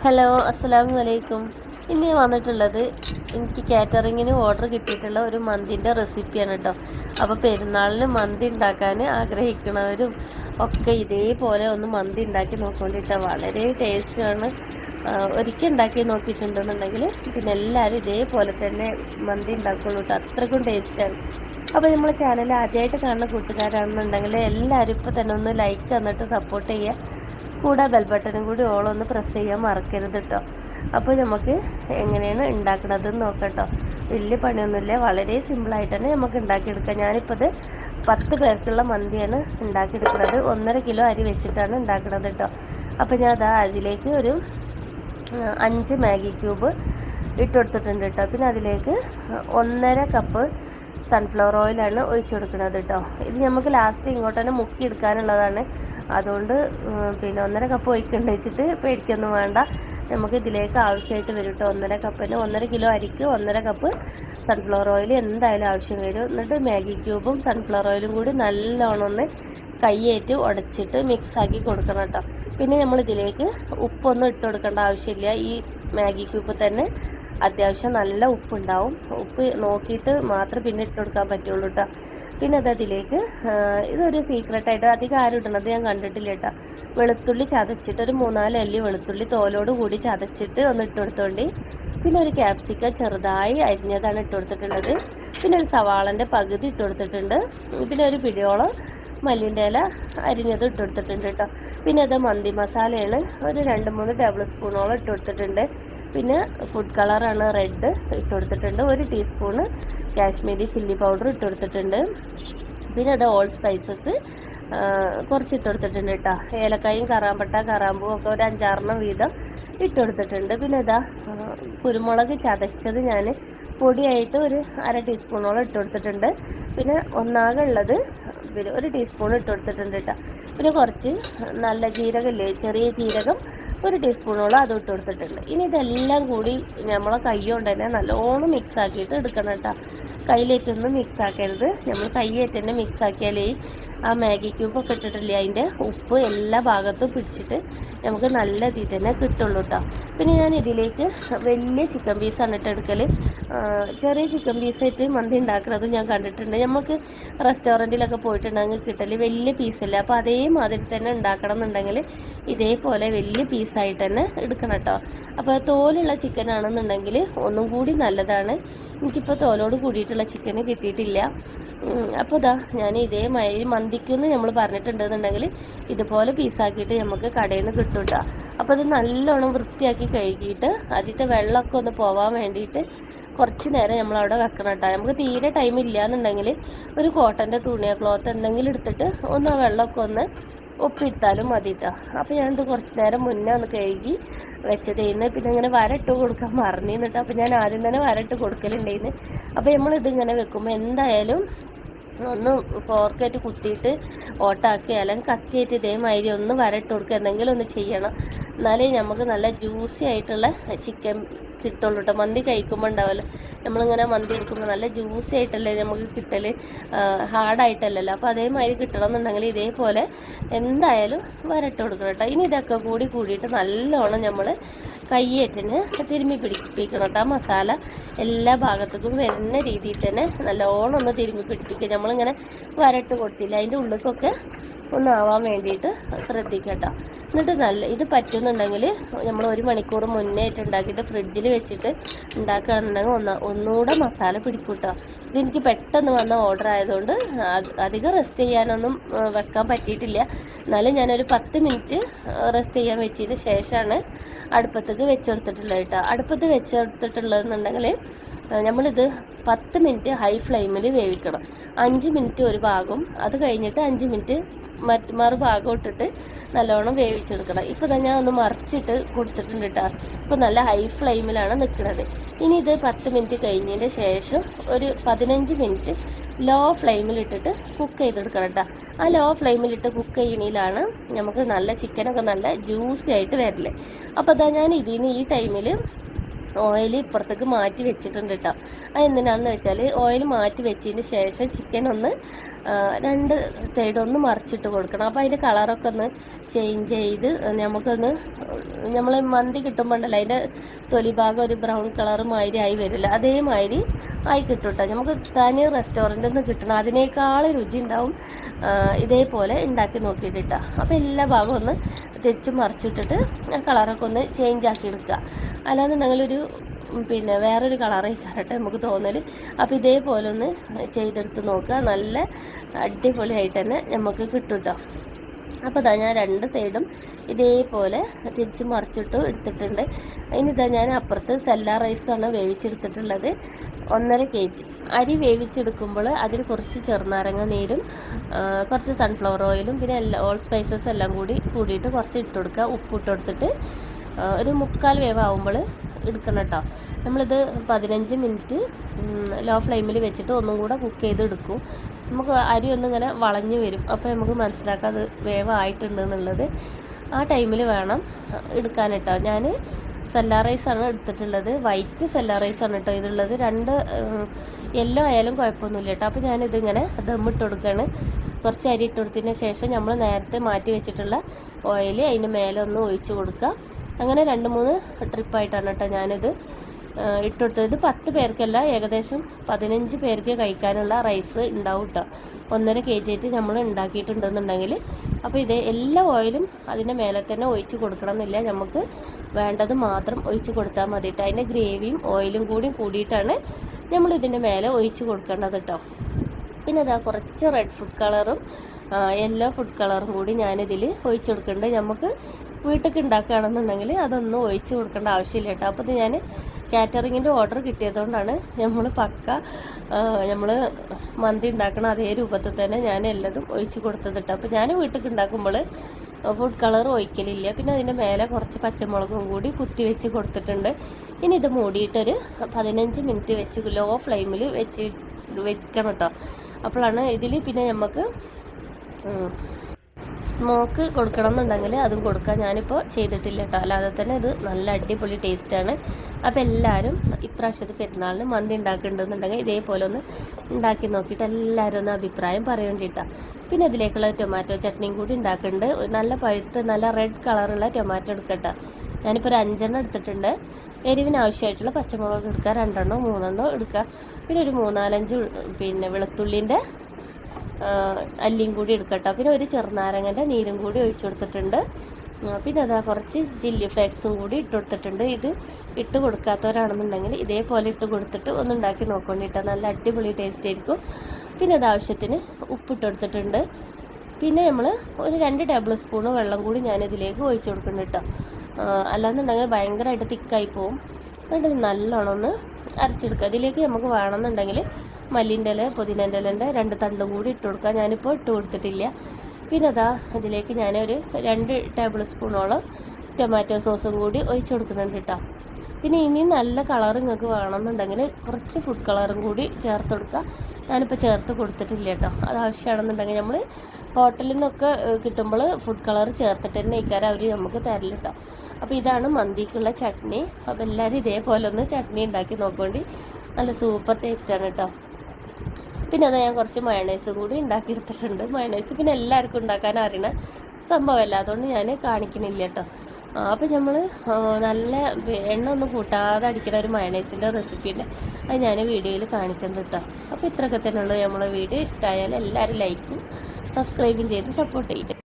Hello അസ്സലാമു അലൈക്കും ഇന്ന് വന്നിട്ടുള്ളത് എനിക്ക് കാറ്ററിങ്ങിന് ഓർഡർ കിട്ടിയിട്ടുള്ള ഒരു മന്തിന്റെ റെസിപ്പിയാണ് കേട്ടോ അപ്പോൾ പെരുന്നാളിന് മന്തി ഉണ്ടാക്കാൻ ആഗ്രഹിക്കുന്നവരും ഒക്കെ ഇതേപോലെ ഒന്ന് മന്തി ഉണ്ടാക്കി നോക്കിക്കൊണ്ടിട്ടാണ് വളരെ ടേസ്റ്റാണ് ഒരിക്കൽ ഉണ്ടാക്കി നോക്കിയിട്ടുണ്ടെന്നുണ്ടെങ്കിൽ പിന്നെ എല്ലാവരും ഇതേപോലെ തന്നെ മന്തി ഉണ്ടാക്കുള്ളൂ കേട്ടോ അത്രക്കും ടേസ്റ്റാണ് അപ്പോൾ നമ്മളെ ചാനൽ ആദ്യമായിട്ട് കാണുന്ന കൂട്ടുകാരാണെന്നുണ്ടെങ്കിൽ എല്ലാവരും ഇപ്പോൾ തന്നെ ഒന്ന് ലൈക്ക് തന്നിട്ട് സപ്പോർട്ട് ചെയ്യുക കൂടെ ബെൽ ബട്ടണും കൂടി ഓളൊന്ന് പ്രസ് ചെയ്യാൻ മറക്കരുത് കേട്ടോ അപ്പോൾ നമുക്ക് എങ്ങനെയാണ് ഉണ്ടാക്കണത് നോക്കട്ടോ. വലിയ പണിയൊന്നുമില്ല വളരെ സിമ്പിളായിട്ട് തന്നെ നമുക്ക് ഉണ്ടാക്കിയെടുക്കാം ഞാനിപ്പോൾ ഇത് പത്ത് പേർക്കുള്ള മന്തിയാണ് ഉണ്ടാക്കിയെടുക്കുന്നത് ഒന്നര കിലോ അരി വെച്ചിട്ടാണ് ഉണ്ടാക്കുന്നത് കേട്ടോ അപ്പോൾ ഞാൻ അതാ അതിലേക്ക് ഒരു അഞ്ച് മാഗി ക്യൂബ് ഇട്ട് കൊടുത്തിട്ടുണ്ട് കേട്ടോ പിന്നെ അതിലേക്ക് ഒന്നര കപ്പ് സൺഫ്ലവർ ഓയിലാണ് ഒഴിച്ചു കൊടുക്കുന്നത് കേട്ടോ ഇത് നമുക്ക് ലാസ്റ്റ് ഇങ്ങോട്ട് തന്നെ മുക്കി എടുക്കാനുള്ളതാണ് അതുകൊണ്ട് പിന്നെ ഒന്നര കപ്പ് ഒഴിക്കണ്ട വെച്ചിട്ട് പേടിക്കൊന്നും വേണ്ട. നമുക്ക് ഇതിലേക്ക് ആവശ്യമായിട്ട് വരും കേട്ടോ ഒന്നര കപ്പിന് ഒന്നര കിലോ അരിക്ക് ഒന്നര കപ്പ് സൺഫ്ലവർ ഓയിൽ എന്തായാലും ആവശ്യം വരും. എന്നിട്ട് മാഗി ക്യൂബും സൺഫ്ലവർ ഓയിലും കൂടി നല്ലോണം ഒന്ന് കൈയേറ്റ് ഉടച്ചിട്ട് മിക്സാക്കി കൊടുക്കണം കേട്ടോ പിന്നെ നമ്മൾ ഇതിലേക്ക് ഉപ്പൊന്നും ഇട്ട് കൊടുക്കേണ്ട ആവശ്യമില്ല. ഈ മാഗി ക്യൂബ് തന്നെ അത്യാവശ്യം നല്ല ഉപ്പുണ്ടാവും. ഉപ്പ് നോക്കിയിട്ട് മാത്രമേ പിന്നെ ഇട്ട് കൊടുക്കാൻ പറ്റുള്ളൂ കേട്ടോ പിന്നെ അത് അതിലേക്ക് ഇതൊരു സീക്രട്ടായിട്ട് അധികം ആരും ഇടണത് ഞാൻ കണ്ടിട്ടില്ല കേട്ടോ. വെളുത്തുള്ളി ചതച്ചിട്ട് ഒരു മൂന്നാൽ അല്ലി വെളുത്തുള്ളി തോലോട് കൂടി ചതച്ചിട്ട് ഒന്ന് ഇട്ട് കൊടുത്തോണ്ടി. പിന്നെ ഒരു ക്യാപ്സിക്ക ചെറുതായി അരിഞ്ഞതാണ് ഇട്ട് കൊടുത്തിട്ടുള്ളത്. പിന്നെ ഒരു സവാളന്റെ പകുതി ഇട്ട് കൊടുത്തിട്ടുണ്ട്. പിന്നെ ഒരു പിടിയോളം മല്ലിന്റെ ഇല അരിഞ്ഞത് ഇട്ട് കൊടുത്തിട്ടുണ്ട് കേട്ടോ. പിന്നെ അത് മന്തി മസാലയാണ്. ഒരു രണ്ട് മൂന്ന് ടേബിൾ സ്പൂണോളം ഇട്ട് കൊടുത്തിട്ടുണ്ട്. പിന്നെ ഫുഡ് കളറാണ് റെഡ് ഇട്ട് കൊടുത്തിട്ടുണ്ട്. ഒരു ടീസ്പൂണ് കാശ്മീരി ചില്ലി പൗഡർ ഇട്ട് കൊടുത്തിട്ടുണ്ട് പിന്നെ അത് ഓൾ സ്പൈസസ് കുറച്ച് ഇട്ട് കൊടുത്തിട്ടുണ്ട് കേട്ടോ ഏലക്കായും കറാമ്പട്ട കറാമ്പും ഒക്കെ ഒരു അഞ്ചാറെണ്ണം വീതം ഇട്ട് കൊടുത്തിട്ടുണ്ട് പിന്നെ ഇതാ കുരുമുളക് ചതച്ചത് ഞാൻ പൊടിയായിട്ട് ഒരു അര ടീസ്പൂണോളം ഇട്ട് കൊടുത്തിട്ടുണ്ട് പിന്നെ ഒന്നാകെ ഉള്ളത് പിന്നെ ഒരു ടീസ്പൂൺ ഇട്ട് കൊടുത്തിട്ടുണ്ട് കേട്ടോ പിന്നെ കുറച്ച് നല്ല ജീരകമില്ലേ ചെറിയ ജീരകം ഒരു ടീസ്പൂണോളം അതും ഇട്ട് കൊടുത്തിട്ടുണ്ട് ഇനി ഇതെല്ലാം കൂടി നമ്മളെ കൈ കൊണ്ട് തന്നെ നല്ലോണം മിക്സ് ആക്കിയിട്ട് എടുക്കണം കേട്ടോ കയ്യിലേറ്റൊന്നും മിക്സ് ആക്കരുത്. നമ്മൾ കൈയേറ്റ് തന്നെ മിക്സ് ആക്കിയാലേ ആ മാഗി ക്യൂബ് ഒക്കെ ഇട്ടിട്ടില്ലേ? അതിന്റെ ഉപ്പ് എല്ലാ ഭാഗത്തും പിടിച്ചിട്ട് നമുക്ക് നല്ല ഇതിൽ തന്നെ കിട്ടുള്ളൂ കേട്ടോ പിന്നെ ഞാൻ ഇതിലേക്ക് വലിയ ചിക്കൻ പീസാണ് ഇട്ട് എടുക്കൽ ചെറിയ ചിക്കൻ പീസായിട്ട് മന്തി ഉണ്ടാക്കുന്നത് ഞാൻ കണ്ടിട്ടുണ്ട്. നമുക്ക് റെസ്റ്റോറന്റിലൊക്കെ പോയിട്ടുണ്ടെങ്കിൽ കിട്ടൽ വലിയ പീസല്ല അപ്പോൾ അതേമാതിരി തന്നെ ഉണ്ടാക്കണം എന്നുണ്ടെങ്കിൽ ഇതേപോലെ വലിയ പീസായിട്ട് തന്നെ എടുക്കണം കേട്ടോ അപ്പോൾ തോലുള്ള ചിക്കൻ ആണെന്നുണ്ടെങ്കിൽ ഒന്നും കൂടി നല്ലതാണ്. എനിക്കിപ്പോൾ തോലോട് കൂടിയിട്ടുള്ള ചിക്കന് കിട്ടിയിട്ടില്ല. അപ്പോൾ ഇതാ ഞാൻ ഇതേമാതിരി മന്തിക്കെന്ന് നമ്മൾ പറഞ്ഞിട്ടുണ്ടെന്നുണ്ടെങ്കിൽ ഇതുപോലെ പീസാക്കിയിട്ട് നമുക്ക് കടയിൽ നിന്ന് കിട്ടൂട്ട. അപ്പൊ അപ്പോൾ അത് നല്ലോണം വൃത്തിയാക്കി കഴുകിയിട്ട് ആദ്യത്തെ വെള്ളമൊക്കെ ഒന്ന് പോവാൻ വേണ്ടിയിട്ട് കുറച്ച് നേരം നമ്മൾ അവിടെ വെക്കണം കേട്ടോ നമുക്ക് തീരെ ടൈം ഇല്ല എന്നുണ്ടെങ്കിൽ ഒരു കോട്ടന്റെ തുണിയോ ക്ലോത്ത് എന്തെങ്കിലും എടുത്തിട്ട് ഒന്ന് ആ വെള്ളമൊക്കെ ഒന്ന് ഒപ്പിട്ടാലും മതി കേട്ടോ അപ്പോൾ ഞാനിത് കുറച്ച് നേരം മുന്നേ ഒന്ന് കഴുകി വെച്ചതേന്ന് പിന്നെ ഇങ്ങനെ വരട്ട് കൊടുക്കാൻ മറന്നിരുന്നിട്ട് അപ്പം ഞാൻ ആദ്യം തന്നെ വരട്ട് കൊടുക്കലുണ്ടായിരുന്നു അപ്പോൾ നമ്മൾ ഇതിങ്ങനെ വെക്കുമ്പോൾ എന്തായാലും ഒന്ന് ഫോർക്കായിട്ട് കുത്തിയിട്ട് ഓട്ടാക്കി അല്ലെങ്കിൽ കത്തിയിട്ട് ഇതേമാതിരി ഒന്ന് വരട്ട് കൊടുക്കുക എന്തെങ്കിലും ഒന്ന് ചെയ്യണം. എന്നാലേ നമുക്ക് നല്ല ജ്യൂസി ആയിട്ടുള്ള ചിക്കൻ കിട്ടുള്ളൂ കേട്ടോ മന്തി കഴിക്കുമ്പോൾ ഉണ്ടാവല്ലോ. നമ്മളിങ്ങനെ മന്തി എടുക്കുമ്പോൾ നല്ല ജ്യൂസി ആയിട്ടല്ലേ നമുക്ക് കിട്ടൽ ഹാർഡായിട്ടല്ലല്ലോ അപ്പോൾ അതേമാതിരി കിട്ടണം എന്നുണ്ടെങ്കിൽ ഇതേപോലെ എന്തായാലും വരട്ട് കൊടുക്കണം കേട്ടോ ഇനി ഇതൊക്കെ കൂടി കൂടിയിട്ട് നല്ലോണം നമ്മൾ കയ്യേറ്റിന് തിരുമ്മി പിടിപ്പിക്കണം കേട്ടോ മസാല എല്ലാ ഭാഗത്തേക്കും വരുന്ന രീതിയിൽ തന്നെ നല്ലോണം ഒന്ന് തിരുമ്പി പിടിപ്പിക്കുക നമ്മളിങ്ങനെ വരട്ട് കൊടുത്തില്ല. അതിന്റെ ഉള്ളിലേക്കൊക്കെ ഒന്നാവാൻ വേണ്ടിയിട്ട് ശ്രദ്ധിക്കട്ടോ എന്നിട്ട് നല്ല ഇത് പറ്റുന്നുണ്ടെങ്കിൽ നമ്മൾ ഒരു മണിക്കൂർ മുന്നേ ആയിട്ട് ഉണ്ടാക്കിയിട്ട് ഫ്രിഡ്ജിൽ വെച്ചിട്ട് ഉണ്ടാക്കുകയാണെന്നുണ്ടെങ്കിൽ ഒന്ന് ഒന്നുകൂടെ മസാല പിടിക്കൂട്ടോ കേട്ടോ. ഇതെനിക്ക് പെട്ടെന്ന് വന്ന ഓർഡർ ആയതുകൊണ്ട് അധികം റെസ്റ്റ് ചെയ്യാനൊന്നും വെക്കാൻ പറ്റിയിട്ടില്ല. എന്നാലും ഞാനൊരു പത്ത് മിനിറ്റ് റെസ്റ്റ് ചെയ്യാൻ വെച്ചതിന് ശേഷമാണ് അടുപ്പത്തേക്ക് വെച്ചെടുത്തിട്ടുള്ളത് കേട്ടോ. അടുപ്പത്ത് വെച്ചെടുത്തിട്ടുള്ളതെന്നുണ്ടെങ്കിൽ നമ്മളിത് പത്ത് മിനിറ്റ് ഹൈ ഫ്ലെയിമിൽ വേവിക്കണം. അഞ്ച് മിനിറ്റ് ഒരു ഭാഗം. അത് കഴിഞ്ഞിട്ട് അഞ്ച് മിനിറ്റ് മറ്റ് മറുഭാഗം ഇട്ടിട്ട് നല്ലോണം വേവിച്ചെടുക്കണം. ഇപ്പോൾ തന്നെ ഞാൻ ഒന്ന് മറിച്ചിട്ട് കൊടുത്തിട്ടുണ്ട് കേട്ടോ. ഇപ്പോൾ നല്ല ഹൈ ഫ്ലെയിമിലാണ് നിൽക്കുന്നത് ഇനി ഇത് പത്ത് മിനിറ്റ് കഴിഞ്ഞതിന് ശേഷം ഒരു പതിനഞ്ച് മിനിറ്റ് ലോ ഫ്ലെയിമിലിട്ടിട്ട് കുക്ക് ചെയ്തെടുക്കണം കേട്ടോ. ആ ലോ ഫ്ലെയിമിലിട്ട് കുക്ക് ചെയ്യണേലാണ് നമുക്ക് നല്ല ചിക്കനൊക്കെ നല്ല ജ്യൂസി ആയിട്ട് വരില്ലേ അപ്പോൾ അതാ ഞാൻ ഇതിന് ഈ ടൈമിൽ ഓയിൽ ഇപ്പുറത്തേക്ക് മാറ്റി വെച്ചിട്ടുണ്ട് കേട്ടോ അത് എന്തിനാണെന്ന് വെച്ചാൽ ഓയിൽ മാറ്റി വെച്ചതിന് ശേഷം ചിക്കൻ ഒന്ന് രണ്ട് സൈഡ് ഒന്ന് മറിച്ചിട്ട് കൊടുക്കണം. അപ്പോൾ അതിന്റെ കളറൊക്കെ ഒന്ന് ചേഞ്ച് ചെയ്ത് നമുക്കൊന്ന് നമ്മൾ മന്തി കിട്ടുമ്പോണ്ടല്ലോ അതിന്റെ തൊലിഭാഗം ഒരു ബ്രൗൺ കളർ മാതിരി ആയി വരില്ല. അതേമാതിരി ആയി കിട്ടും കേട്ടോ നമുക്ക് തനി റെസ്റ്റോറന്റിൽ നിന്ന് കിട്ടണം. അതിനേക്കാൾ രുചി ഉണ്ടാവും ഇതേപോലെ ഉണ്ടാക്കി നോക്കിയിട്ടാ അപ്പോൾ എല്ലാ ഭാഗവും ഒന്ന് തിരിച്ച് മറിച്ചിട്ടിട്ട് കളറൊക്കെ ഒന്ന് ചേഞ്ച് ആക്കി എടുക്കുക. അല്ലാന്നുണ്ടെങ്കിൽ ഒരു പിന്നെ വേറൊരു കളറായി കരട്ടെ നമുക്ക് തോന്നൽ അപ്പോൾ ഇതേപോലെ ഒന്ന് ചെയ്തെടുത്ത് നോക്കുക. നല്ല അടിപൊളിയായിട്ട് തന്നെ നമുക്ക് കിട്ടും കേട്ടോ അപ്പോൾ ഇതാ ഞാൻ രണ്ട് സൈഡും ഇതേപോലെ തിരിച്ച് മറിച്ചിട്ട് എടുത്തിട്ടുണ്ട്. അതിനിതാ ഞാൻ അപ്പുറത്ത് സെല്ലാ റൈസാണ് വേവിച്ചെടുത്തിട്ടുള്ളത്. ഒന്നര കെ ജി. അരി വേവിച്ചെടുക്കുമ്പോൾ അതിൽ കുറച്ച് ചെറുനാരങ്ങ നീരും കുറച്ച് സൺഫ്ലവർ ഓയിലും പിന്നെ എല്ലാ ഓൾ സ്പൈസസ് എല്ലാം കൂടി കൂടിയിട്ട് കുറച്ച് ഇട്ട് കൊടുക്കുക. ഉപ്പ് ഇട്ട് കൊടുത്തിട്ട് ഒരു മുക്കാൽ വേവാകുമ്പോൾ എടുക്കണം കേട്ടോ നമ്മളിത് പതിനഞ്ച് മിനിറ്റ് ലോ ഫ്ലെയിമിൽ വെച്ചിട്ട് ഒന്നും കൂടെ കുക്ക് ചെയ്ത് എടുക്കും. നമുക്ക് അരി ഒന്നിങ്ങനെ വളഞ്ഞു വരും. അപ്പോൾ നമുക്ക് മനസ്സിലാക്കാം അത് വേവായിട്ടുണ്ട് എന്നുള്ളത്. ആ ടൈമിൽ വേണം എടുക്കാൻ കേട്ടോ ഞാൻ സെല്ലാ ആണ് എടുത്തിട്ടുള്ളത്. വൈറ്റ് സെല്ലാ ആണ് കേട്ടോ ഇതുള്ളത് രണ്ട് യെല്ലോ ആയാലും കുഴപ്പമൊന്നുമില്ല കേട്ടോ. അപ്പോൾ ഞാനിതിങ്ങനെ ദമ്മിട്ട് കൊടുക്കുകയാണ് കുറച്ച് അരി ഇട്ട് കൊടുത്തതിന് ശേഷം നമ്മൾ നേരത്തെ മാറ്റി വെച്ചിട്ടുള്ള ഓയിൽ അതിന് മേലെ ഒന്ന് ഒഴിച്ച് കൊടുക്കുക. അങ്ങനെ രണ്ട് മൂന്ന് ട്രിപ്പായിട്ടാണ് കേട്ടോ ഞാനിത് ഇട്ട് ഇട്ടുകൊടുത്തത് ഇത് പത്ത് പേർക്കല്ല ഏകദേശം പതിനഞ്ച് പേർക്ക് കഴിക്കാനുള്ള റൈസ് ഉണ്ടാവും കേട്ടോ. ഒന്നര കെ ജി ആയിട്ട് നമ്മൾ ഉണ്ടാക്കിയിട്ടുണ്ടെന്നുണ്ടെങ്കിൽ. അപ്പോൾ ഇത് എല്ലാ ഓയിലും അതിന്റെ മേലെ തന്നെ ഒഴിച്ച് കൊടുക്കണം എന്നില്ല. നമുക്ക് വേണ്ടത് മാത്രം ഒഴിച്ച് കൊടുത്താൽ മതി കേട്ടോ അതിന്റെ ഗ്രേവിയും ഓയിലും കൂടി കൂടിയിട്ടാണ് നമ്മൾ ഇതിന്റെ മേലെ ഒഴിച്ച് കൊടുക്കേണ്ടത് കേട്ടോ പിന്നെ അതാ കുറച്ച് റെഡ് ഫുഡ് കളറും യെല്ലോ ഫുഡ് കളറും കൂടി ഞാനിതിൽ ഒഴിച്ച് കൊടുക്കുന്നുണ്ട് നമുക്ക് വീട്ടിലേക്ക് ഉണ്ടാക്കുകയാണെന്നുണ്ടെങ്കിൽ അതൊന്നും ഒഴിച്ച് കൊടുക്കേണ്ട ആവശ്യമില്ല കേട്ടോ അപ്പോൾ ഇത് ഞാൻ കാറ്ററിങ്ങിന്റെ ഓർഡർ കിട്ടിയതുകൊണ്ടാണ് നമ്മൾ പക്ക നമ്മൾ മന്തി ഉണ്ടാക്കണ അതേ രൂപത്തിൽ തന്നെ ഞാൻ എല്ലാതും ഒഴിച്ച് കൊടുത്തത് കേട്ടോ അപ്പോൾ ഞാൻ വീട്ടിലേക്ക് ഉണ്ടാക്കുമ്പോൾ ഫുഡ് കളർ ഒഴിക്കലില്ല. പിന്നെ അതിന്റെ മേലെ കുറച്ച് പച്ചമുളകും കൂടി കുത്തി വെച്ച് കൊടുത്തിട്ടുണ്ട്. ഇനി ഇത് മൂടിയിട്ടൊരു പതിനഞ്ച് മിനിറ്റ് വെച്ച് ലോ ഫ്ലെയിമിൽ വെച്ച് വെക്കണം കേട്ടോ അപ്പോഴാണ് ഇതിൽ പിന്നെ നമുക്ക് സ്മോക്ക് കൊടുക്കണം എന്നുണ്ടെങ്കിൽ അതും കൊടുക്കാം ഞാനിപ്പോൾ ചെയ്തിട്ടില്ല കേട്ടോ. അല്ലാതെ തന്നെ ഇത് നല്ല അടിപൊളി ടേസ്റ്റാണ് അപ്പോൾ എല്ലാവരും ഇപ്രാവശ്യത്തെ പെരുന്നാളിന് മന്തി ഉണ്ടാക്കുന്നുണ്ടെന്നുണ്ടെങ്കിൽ ഇതേപോലെ ഒന്ന് ഉണ്ടാക്കി നോക്കിയിട്ട് എല്ലാവരും ഒന്ന് അഭിപ്രായം പറയേണ്ടിട്ടാണ് പിന്നെ ഇതിലേക്കുള്ള ടൊമാറ്റോ ചട്നിയും കൂടി ഉണ്ടാക്കുന്നുണ്ട് നല്ല പഴുത്ത് നല്ല റെഡ് കളറുള്ള ടൊമാറ്റോ എടുക്കട്ടെ. ഞാനിപ്പോൾ ഒരു അഞ്ചെണ്ണം എടുത്തിട്ടുണ്ട്. എരിവിന് ആവശ്യമായിട്ടുള്ള പച്ചമുളക് എടുക്കുക. രണ്ടെണ്ണോ മൂന്നെണ്ണോ എടുക്കുക. പിന്നെ ഒരു മൂന്നാലഞ്ച് പിന്നെ വെളുത്തുള്ളിന്റെ അല്ലിയും കൂടി എടുക്കട്ടോ. പിന്നെ ഒരു ചെറുനാരങ്ങന്റെ നീരും കൂടി ഒഴിച്ചു കൊടുത്തിട്ടുണ്ട്. പിന്നെ അതാ കുറച്ച് ചില്ലി ഫ്ലേക്സും കൂടി ഇട്ട് കൊടുത്തിട്ടുണ്ട്. ഇത് ഇട്ട് കൊടുക്കാത്തവരാണെന്നുണ്ടെങ്കിൽ ഇതേപോലെ ഇട്ട് കൊടുത്തിട്ട് ഒന്ന് ഉണ്ടാക്കി നോക്കൊണ്ടിട്ടോ നല്ല അടിപൊളി ടേസ്റ്റ് ആയിരിക്കും. പിന്നെ അത് ആവശ്യത്തിന് ഉപ്പിട്ട് കൊടുത്തിട്ടുണ്ട്. പിന്നെ നമ്മൾ ഒരു രണ്ട് ടേബിൾ സ്പൂണ് വെള്ളം കൂടി ഞാൻ ഇതിലേക്ക് ഒഴിച്ചു കൊടുക്കുന്നുണ്ട് കേട്ടോ. അല്ലാന്നുണ്ടെങ്കിൽ ഭയങ്കരമായിട്ട് തിക്കായി പോവും. എന്നിട്ട് നല്ലോണം ഒന്ന് അരച്ചെടുക്കുക. ഇതിലേക്ക് നമുക്ക് വേണമെന്നുണ്ടെങ്കിൽ മല്ലിന്റെ ഇല പുതിനന്റെ ഇലന്റെ രണ്ട് തണ്ടും കൂടി ഇട്ട് കൊടുക്കുക ഞാനിപ്പോൾ ഇട്ട് കൊടുത്തിട്ടില്ല. പിന്നെ അതാ ഇതിലേക്ക് ഞാനൊരു രണ്ട് ടേബിൾ സ്പൂണോളം ടൊമാറ്റോ സോസും കൂടി ഒഴിച്ച് കൊടുക്കുന്നുണ്ട് കേട്ടോ പിന്നെ ഇനി നല്ല കളർ നിങ്ങൾക്ക് വേണമെന്നുണ്ടെങ്കിൽ കുറച്ച് ഫുഡ് കളറും കൂടി ചേർത്ത് കൊടുക്കുക ഞാനിപ്പോൾ ചേർത്ത് കൊടുത്തിട്ടില്ല കേട്ടോ അത് ആവശ്യമാണെന്നുണ്ടെങ്കിൽ നമ്മൾ ഹോട്ടലിൽ നിന്നൊക്കെ കിട്ടുമ്പോൾ ഫുഡ് കളർ ചേർത്തിട്ട് തന്നെ ഇക്കാരം അവർ നമുക്ക് തരില്ല കേട്ടോ അപ്പോൾ ഇതാണ് മന്തിക്കുള്ള ചട്നി. അപ്പോൾ എല്ലാവരും ഇതേപോലെ ഒന്ന് ചട്നി ഉണ്ടാക്കി നോക്കുകൊണ്ട് നല്ല സൂപ്പർ ടേസ്റ്റാണ് കേട്ടോ പിന്നെ അത് ഞാൻ കുറച്ച് മയണൈസ് കൂടി ഉണ്ടാക്കിയെടുത്തിട്ടുണ്ട്. മയണൈസ് പിന്നെ എല്ലാവർക്കും ഉണ്ടാക്കാൻ അറിയണ സംഭവമല്ല. അതുകൊണ്ട് ഞാൻ കാണിക്കണില്ല കേട്ടോ. അപ്പോൾ നമ്മൾ നല്ല എണ്ണ ഒന്നും കൂട്ടാതെ അടിക്കുന്ന ഒരു മയണൈസിന്റെ റെസിപ്പി ഉണ്ട് അത് ഞാൻ വീഡിയോയിൽ കാണിക്കുന്നത് കേട്ടോ. അപ്പോൾ ഇത്രയൊക്കെ തന്നെയുള്ളൂ നമ്മളെ വീഡിയോ. ഇഷ്ടമായാൽ എല്ലാവരും ലൈക്കും സബ്സ്ക്രൈബും ചെയ്ത് സപ്പോർട്ട് ചെയ്യും.